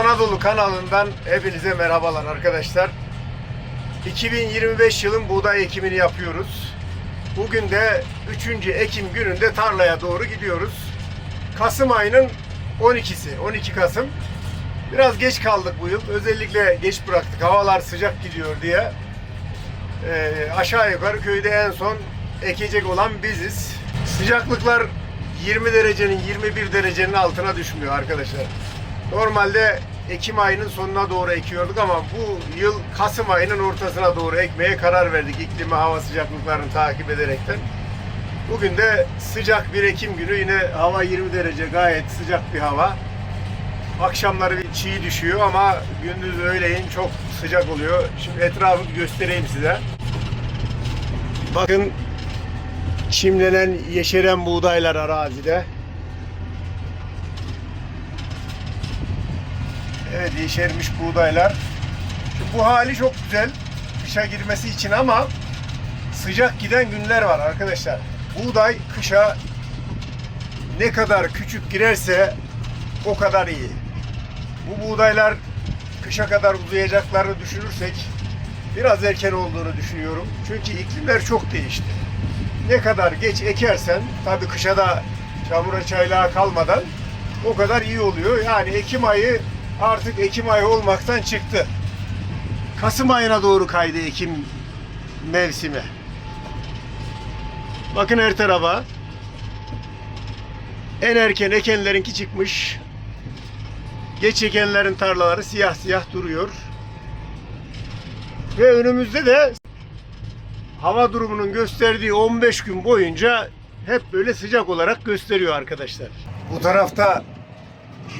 Anadolu kanalından hepinize merhabalar arkadaşlar. 2025 yılın buğday ekimini yapıyoruz. Bugün de 3. Ekim gününde tarlaya doğru gidiyoruz. Kasım ayının 12'si, 12 Kasım. Biraz geç kaldık bu yıl. Özellikle geç bıraktık. Havalar sıcak gidiyor diye. Ee, aşağı yukarı köyde en son ekecek olan biziz. Sıcaklıklar 20 derecenin 21 derecenin altına düşmüyor arkadaşlar. Normalde Ekim ayının sonuna doğru ekiyorduk ama bu yıl Kasım ayının ortasına doğru ekmeye karar verdik. İklimi, hava sıcaklıklarını takip ederekten. Bugün de sıcak bir Ekim günü yine hava 20 derece gayet sıcak bir hava. Akşamları bir çiğ düşüyor ama gündüz öğleyin çok sıcak oluyor. Şimdi etrafı göstereyim size. Bakın çimlenen, yeşeren buğdaylar arazide. Evet yeşermiş buğdaylar. Şimdi bu hali çok güzel kışa girmesi için ama sıcak giden günler var arkadaşlar. Buğday kışa ne kadar küçük girerse o kadar iyi. Bu buğdaylar kışa kadar uzayacaklarını düşünürsek biraz erken olduğunu düşünüyorum. Çünkü iklimler çok değişti. Ne kadar geç ekersen tabii kışa da çamura çaylağa kalmadan o kadar iyi oluyor. Yani Ekim ayı artık Ekim ayı olmaktan çıktı. Kasım ayına doğru kaydı Ekim mevsimi. Bakın her tarafa. En erken ekenlerinki çıkmış. Geç ekenlerin tarlaları siyah siyah duruyor. Ve önümüzde de hava durumunun gösterdiği 15 gün boyunca hep böyle sıcak olarak gösteriyor arkadaşlar. Bu tarafta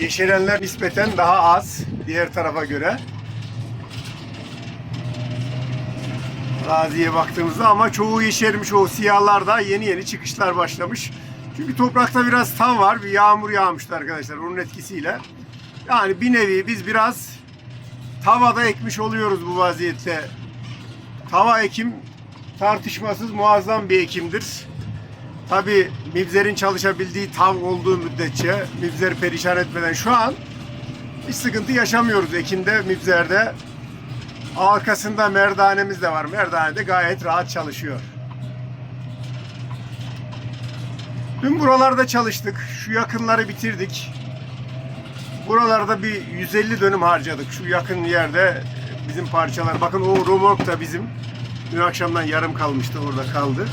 yeşerenler nispeten daha az diğer tarafa göre. Araziye baktığımızda ama çoğu yeşermiş o siyahlar da yeni yeni çıkışlar başlamış. Çünkü toprakta biraz tam var. Bir yağmur yağmıştı arkadaşlar onun etkisiyle. Yani bir nevi biz biraz tavada ekmiş oluyoruz bu vaziyette. Tava ekim tartışmasız muazzam bir ekimdir. Tabi mibzerin çalışabildiği tav olduğu müddetçe mibzer perişan etmeden şu an hiç sıkıntı yaşamıyoruz ekimde, mibzerde. Arkasında merdanemiz de var. Merdane de gayet rahat çalışıyor. Dün buralarda çalıştık. Şu yakınları bitirdik. Buralarda bir 150 dönüm harcadık. Şu yakın yerde bizim parçalar. Bakın o romork da bizim. Dün akşamdan yarım kalmıştı orada kaldı.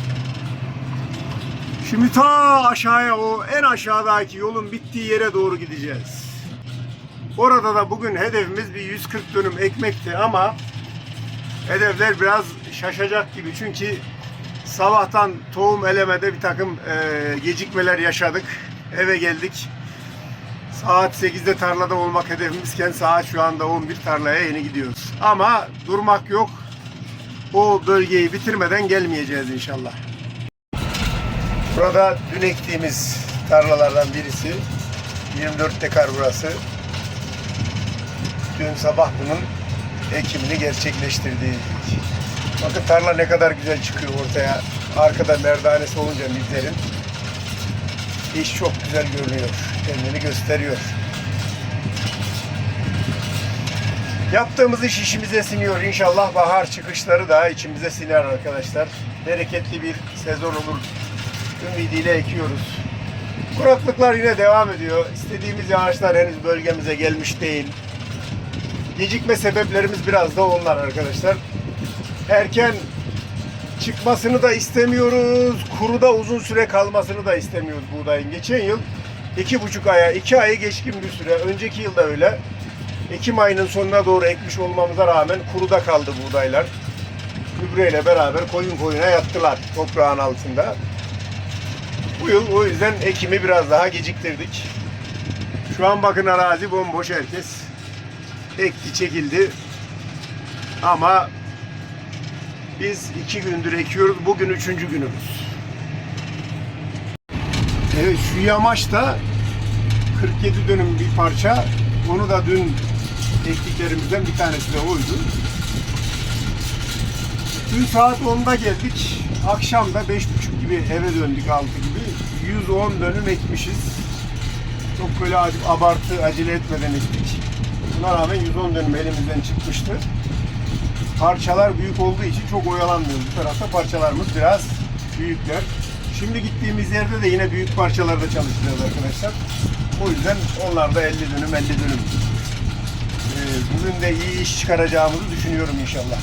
Şimdi ta aşağıya o en aşağıdaki yolun bittiği yere doğru gideceğiz. Orada da bugün hedefimiz bir 140 dönüm ekmekti ama hedefler biraz şaşacak gibi çünkü sabahtan tohum elemede bir takım e, gecikmeler yaşadık. Eve geldik. Saat 8'de tarlada olmak hedefimizken saat şu anda 11 tarlaya yeni gidiyoruz. Ama durmak yok. O bölgeyi bitirmeden gelmeyeceğiz inşallah. Burada dün ektiğimiz tarlalardan birisi. 24 dekar burası. Dün sabah bunun ekimini gerçekleştirdik. Bakın tarla ne kadar güzel çıkıyor ortaya. Arkada merdanesi olunca mizlerin. İş çok güzel görünüyor. Kendini gösteriyor. Yaptığımız iş işimize siniyor. İnşallah bahar çıkışları da içimize siner arkadaşlar. Bereketli bir sezon olur ümidiyle ekiyoruz. Kuraklıklar yine devam ediyor. İstediğimiz yağışlar henüz bölgemize gelmiş değil. Gecikme sebeplerimiz biraz da onlar arkadaşlar. Erken çıkmasını da istemiyoruz. Kuruda uzun süre kalmasını da istemiyoruz buğdayın. Geçen yıl iki buçuk aya, iki ayı geçkin bir süre. Önceki yılda öyle. Ekim ayının sonuna doğru ekmiş olmamıza rağmen kuruda kaldı buğdaylar. Gübreyle beraber koyun koyuna yattılar toprağın altında. Bu yıl o yüzden ekimi biraz daha geciktirdik. Şu an bakın arazi bomboş herkes. Ekti çekildi. Ama biz iki gündür ekiyoruz. Bugün üçüncü günümüz. Evet şu yamaç da 47 dönüm bir parça. Onu da dün ektiklerimizden bir tanesi de oydu. Dün saat 10'da geldik. Akşam da 5.30 gibi eve döndük 6 gibi. 110 dönüm ekmişiz. Çok böyle abartı acele etmeden ektik. Buna rağmen 110 dönüm elimizden çıkmıştı. Parçalar büyük olduğu için çok oyalanmıyoruz. Bu tarafta parçalarımız biraz büyükler. Şimdi gittiğimiz yerde de yine büyük parçalarda çalışacağız arkadaşlar. O yüzden onlar da 50 dönüm 50 dönüm. Ee, bugün de iyi iş çıkaracağımızı düşünüyorum inşallah.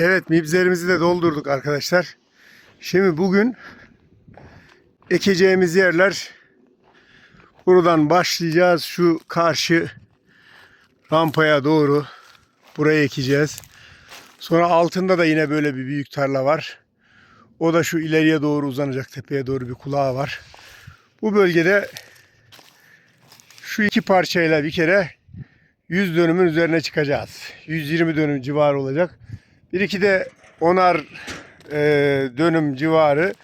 Evet mibzerimizi de doldurduk arkadaşlar. Şimdi bugün ekeceğimiz yerler buradan başlayacağız. Şu karşı rampaya doğru buraya ekeceğiz. Sonra altında da yine böyle bir büyük tarla var. O da şu ileriye doğru uzanacak tepeye doğru bir kulağı var. Bu bölgede şu iki parçayla bir kere 100 dönümün üzerine çıkacağız. 120 dönüm civarı olacak. Bir iki de onar e, dönüm civarı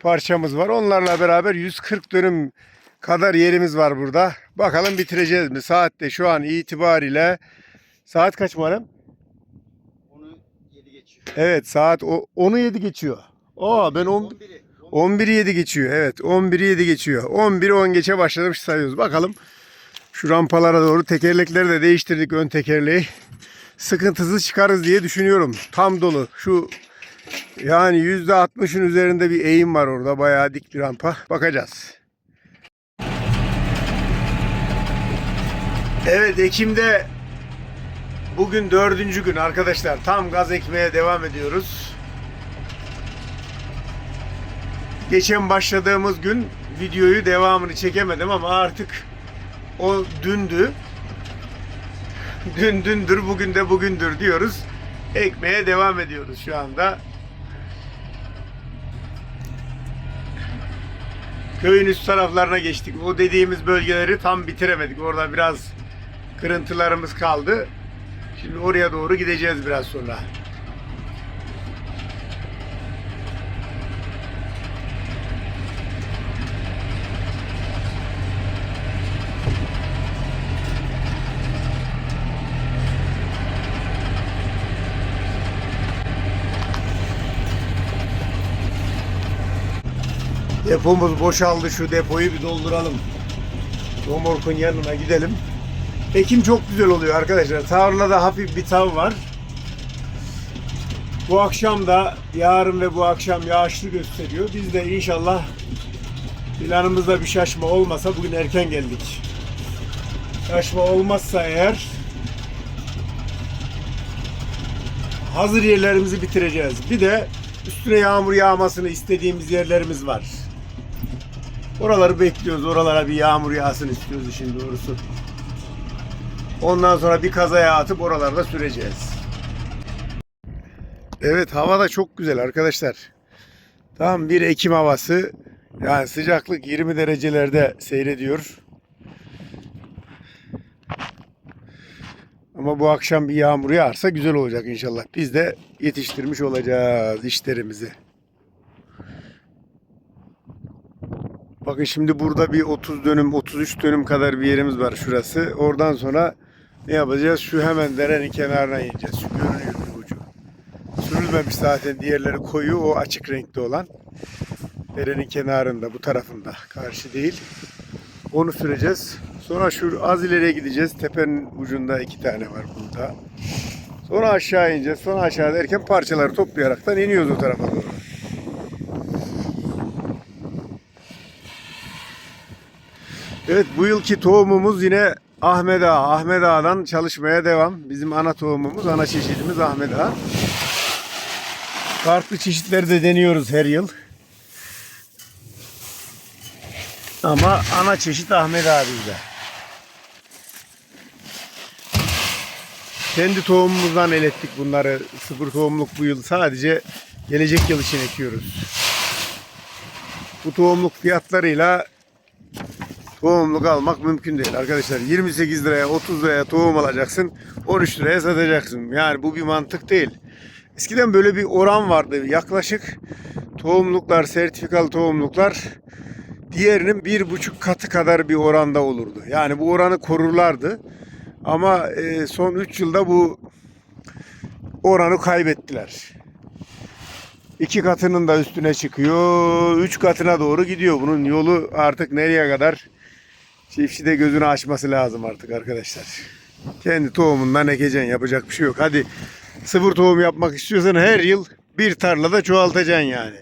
parçamız var. Onlarla beraber 140 dönüm kadar yerimiz var burada. Bakalım bitireceğiz mi? Saatte şu an itibariyle saat kaç Muharrem? Onu 7 geçiyor. Evet saat o 10'u 7 geçiyor. Aa ben 10 11'i. 11'i 7 geçiyor. Evet 11'i 7 geçiyor. 11'i 10 geçe başlamış sayıyoruz. Bakalım şu rampalara doğru tekerlekleri de değiştirdik ön tekerleği. Sıkıntısız çıkarız diye düşünüyorum. Tam dolu. Şu yani %60'ın üzerinde bir eğim var orada. Bayağı dik bir rampa. Bakacağız. Evet Ekim'de bugün dördüncü gün arkadaşlar. Tam gaz ekmeye devam ediyoruz. Geçen başladığımız gün videoyu devamını çekemedim ama artık o dündü. Dün dündür, bugün de bugündür diyoruz. Ekmeye devam ediyoruz şu anda. Köyün üst taraflarına geçtik. O dediğimiz bölgeleri tam bitiremedik. Orada biraz kırıntılarımız kaldı. Şimdi oraya doğru gideceğiz biraz sonra. Depomuz boşaldı. Şu depoyu bir dolduralım. Romorkun yanına gidelim. Ekim çok güzel oluyor arkadaşlar. Tarlada hafif bir tav var. Bu akşam da yarın ve bu akşam yağışlı gösteriyor. Biz de inşallah planımızda bir şaşma olmasa bugün erken geldik. Şaşma olmazsa eğer hazır yerlerimizi bitireceğiz. Bir de üstüne yağmur yağmasını istediğimiz yerlerimiz var. Oraları bekliyoruz. Oralara bir yağmur yağsın istiyoruz işin doğrusu. Ondan sonra bir kazaya atıp oralarda süreceğiz. Evet hava da çok güzel arkadaşlar. Tam bir Ekim havası. Yani sıcaklık 20 derecelerde seyrediyor. Ama bu akşam bir yağmur yağarsa güzel olacak inşallah. Biz de yetiştirmiş olacağız işlerimizi. Bakın şimdi burada bir 30 dönüm, 33 dönüm kadar bir yerimiz var şurası. Oradan sonra ne yapacağız? Şu hemen derenin kenarına ineceğiz. Şu görünüyor bir ucu. Sürülmemiş zaten diğerleri koyu, o açık renkte olan. Derenin kenarında, bu tarafında. Karşı değil. Onu süreceğiz. Sonra şu az ileriye gideceğiz. Tepenin ucunda iki tane var burada. Sonra aşağı ineceğiz. Sonra aşağı derken parçaları toplayaraktan iniyoruz o tarafa doğru. Evet bu yılki tohumumuz yine Ahmet Ağa. Ahmet Ağa'dan çalışmaya devam. Bizim ana tohumumuz, ana çeşidimiz Ahmet Ağa. Farklı çeşitleri de deniyoruz her yıl. Ama ana çeşit Ahmet Ağa bizde. Kendi tohumumuzdan el ettik bunları. Sıfır tohumluk bu yıl sadece gelecek yıl için ekiyoruz. Bu tohumluk fiyatlarıyla tohumluk almak mümkün değil arkadaşlar. 28 liraya 30 liraya tohum alacaksın. 13 liraya satacaksın. Yani bu bir mantık değil. Eskiden böyle bir oran vardı. Yaklaşık tohumluklar, sertifikalı tohumluklar diğerinin bir buçuk katı kadar bir oranda olurdu. Yani bu oranı korurlardı. Ama e, son 3 yılda bu oranı kaybettiler. iki katının da üstüne çıkıyor. Üç katına doğru gidiyor. Bunun yolu artık nereye kadar? Çiftçi de gözünü açması lazım artık arkadaşlar. Kendi tohumundan ekeceksin. Yapacak bir şey yok. Hadi sıfır tohum yapmak istiyorsan her yıl bir tarlada çoğaltacaksın yani.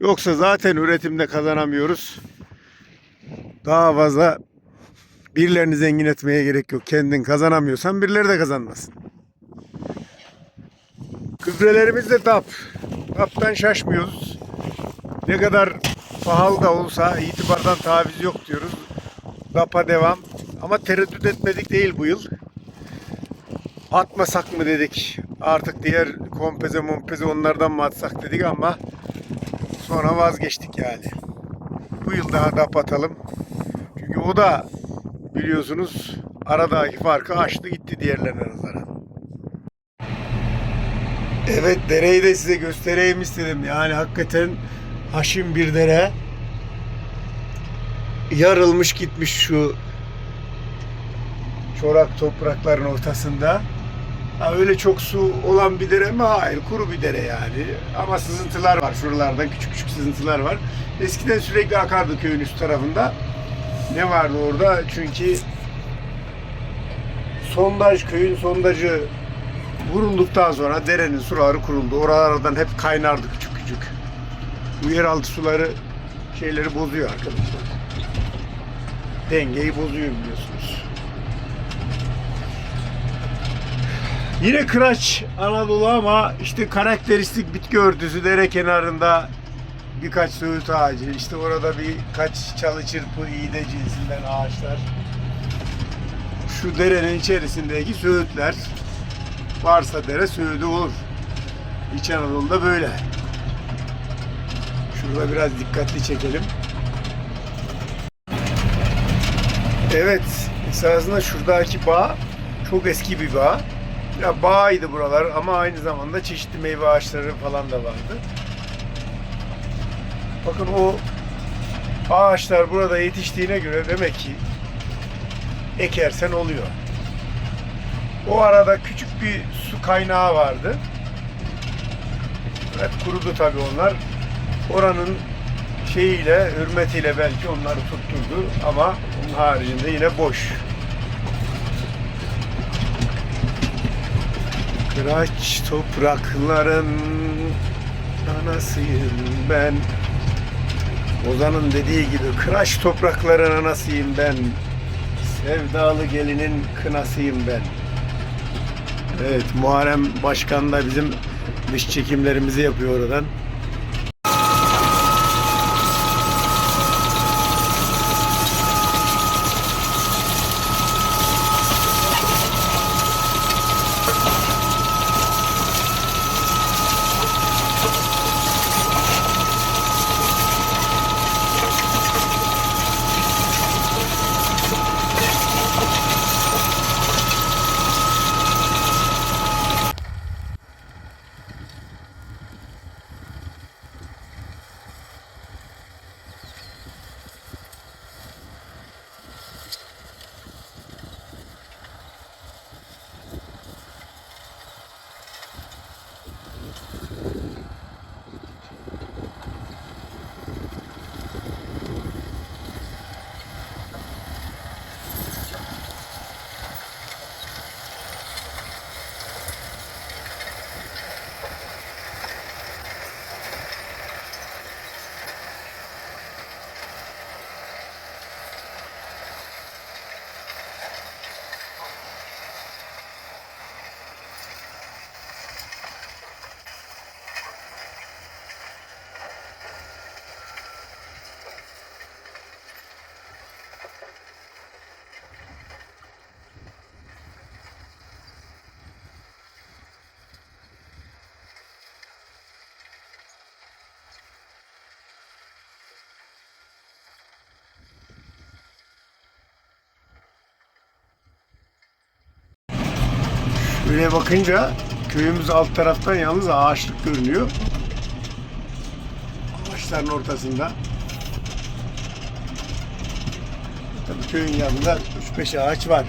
Yoksa zaten üretimde kazanamıyoruz. Daha fazla birilerini zengin etmeye gerek yok. Kendin kazanamıyorsan birileri de kazanmasın. Gübrelerimiz de DAP. DAP'tan şaşmıyoruz. Ne kadar pahalı da olsa itibardan taviz yok diyoruz. DAP'a devam. Ama tereddüt etmedik değil bu yıl. Atmasak mı dedik. Artık diğer kompeze mompeze onlardan mı atsak dedik ama sonra vazgeçtik yani. Bu yıl daha DAP atalım. Çünkü o da biliyorsunuz aradaki farkı aştı gitti diğerlerine nazaran. Evet dereyi de size göstereyim istedim. Yani hakikaten haşim bir dere. Yarılmış gitmiş şu çorak toprakların ortasında. Ha, öyle çok su olan bir dere mi? Hayır, kuru bir dere yani. Ama sızıntılar var. Şuralardan küçük küçük sızıntılar var. Eskiden sürekli akardı köyün üst tarafında. Ne vardı orada? Çünkü sondaj, köyün sondajı vurulduktan sonra derenin suları kuruldu. Oralardan hep kaynardı küçük küçük. Bu yeraltı suları şeyleri bozuyor arkadaşlar. Dengeyi bozuyor biliyorsunuz. Yine Kıraç Anadolu ama işte karakteristik bitki örtüsü dere kenarında birkaç söğüt ağacı, işte orada birkaç çalı çırpı iğde cinsinden ağaçlar. Şu derenin içerisindeki söğütler varsa dere söğüdü olur. İç Anadolu'da böyle. Şurada biraz dikkatli çekelim. Evet, esasında şuradaki bağ çok eski bir bağ. Ya bağıydı buralar ama aynı zamanda çeşitli meyve ağaçları falan da vardı. Bakın o ağaçlar burada yetiştiğine göre demek ki ekersen oluyor. O arada küçük bir su kaynağı vardı. Evet kurudu tabii onlar. Oranın şeyiyle, hürmetiyle belki onları tutturdu ama haricinde yine boş. Kıraç toprakların anasıyım ben. Ozan'ın dediği gibi kıraç toprakların anasıyım ben. Sevdalı gelinin kınasıyım ben. Evet Muharrem Başkan da bizim dış çekimlerimizi yapıyor oradan. Şöyle bakınca köyümüz alt taraftan yalnız ağaçlık görünüyor. Ağaçların ortasında. Tabii köyün yanında 3-5 ağaç var.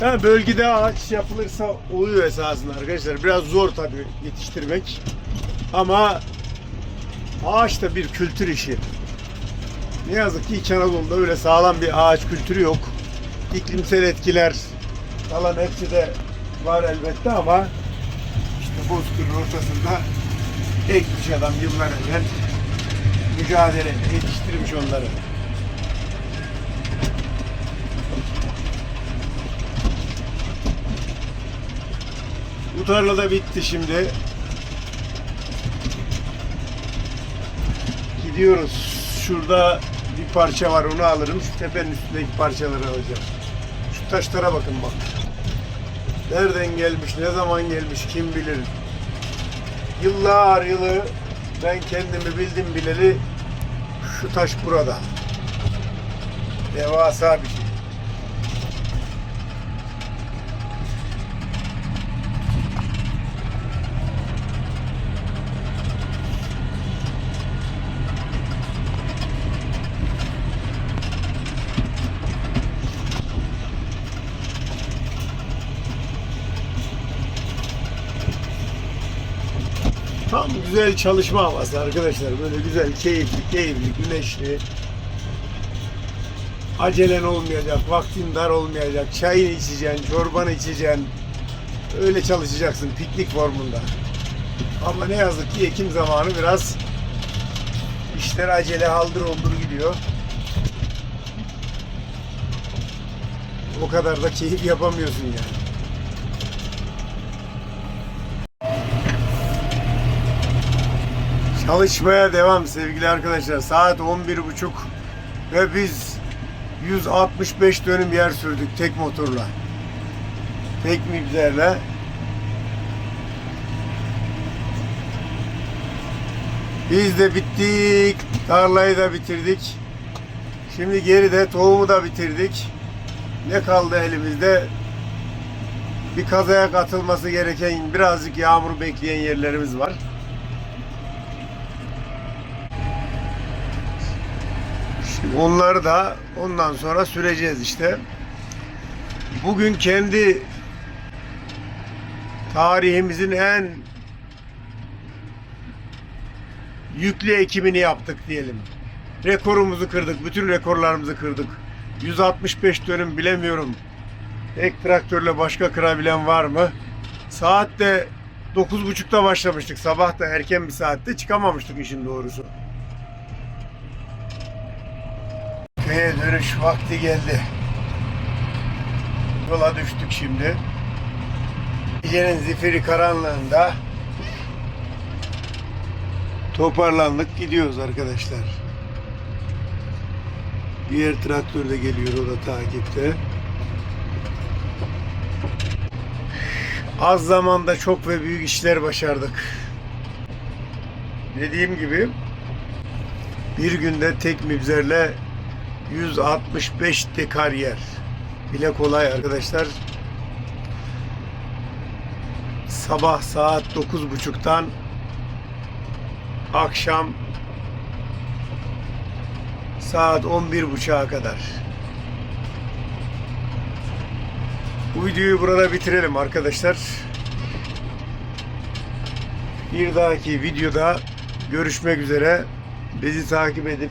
Yani bölgede ağaç yapılırsa oluyor esasında arkadaşlar. Biraz zor tabii yetiştirmek. Ama Ağaç da bir kültür işi. Ne yazık ki İç Anadolu'da öyle sağlam bir ağaç kültürü yok. İklimsel etkiler falan hepsi de var elbette ama işte bozkırın ortasında ekmiş adam yıllar evvel mücadele yetiştirmiş onları. Bu tarla da bitti şimdi. Gidiyoruz. Şurada bir parça var onu alırım. Şu tepenin üstündeki parçaları alacağım. Şu taşlara bakın bak. Nereden gelmiş, ne zaman gelmiş kim bilir. Yıllar yılı ben kendimi bildim bileli şu taş burada. Devasa bir şey. Tam güzel çalışma havası arkadaşlar. Böyle güzel, keyifli, keyifli, güneşli. Acelen olmayacak, vaktin dar olmayacak. Çayını içeceksin, çorbanı içeceksin. Öyle çalışacaksın piknik formunda. Ama ne yazık ki Ekim zamanı biraz işler acele haldır oldur gidiyor. O kadar da keyif yapamıyorsun yani. Çalışmaya devam sevgili arkadaşlar. Saat 11.30 ve biz 165 dönüm yer sürdük tek motorla. Tek mibzerle. Biz de bittik. Tarlayı da bitirdik. Şimdi geride tohumu da bitirdik. Ne kaldı elimizde? Bir kazaya katılması gereken birazcık yağmur bekleyen yerlerimiz var. Onları da ondan sonra süreceğiz işte. Bugün kendi tarihimizin en yüklü ekimini yaptık diyelim. Rekorumuzu kırdık. Bütün rekorlarımızı kırdık. 165 dönüm bilemiyorum. Ek traktörle başka kırabilen var mı? Saat de 9.30'da başlamıştık. Sabah da erken bir saatte çıkamamıştık işin doğrusu. Köye dönüş vakti geldi. Yola düştük şimdi. Gecenin zifiri karanlığında toparlandık gidiyoruz arkadaşlar. Diğer traktör de geliyor o da takipte. Az zamanda çok ve büyük işler başardık. Dediğim gibi bir günde tek mibzerle 165 dekar yer. Bile kolay arkadaşlar. Sabah saat 9.30'dan akşam saat 11.30'a kadar. Bu videoyu burada bitirelim arkadaşlar. Bir dahaki videoda görüşmek üzere. Bizi takip edip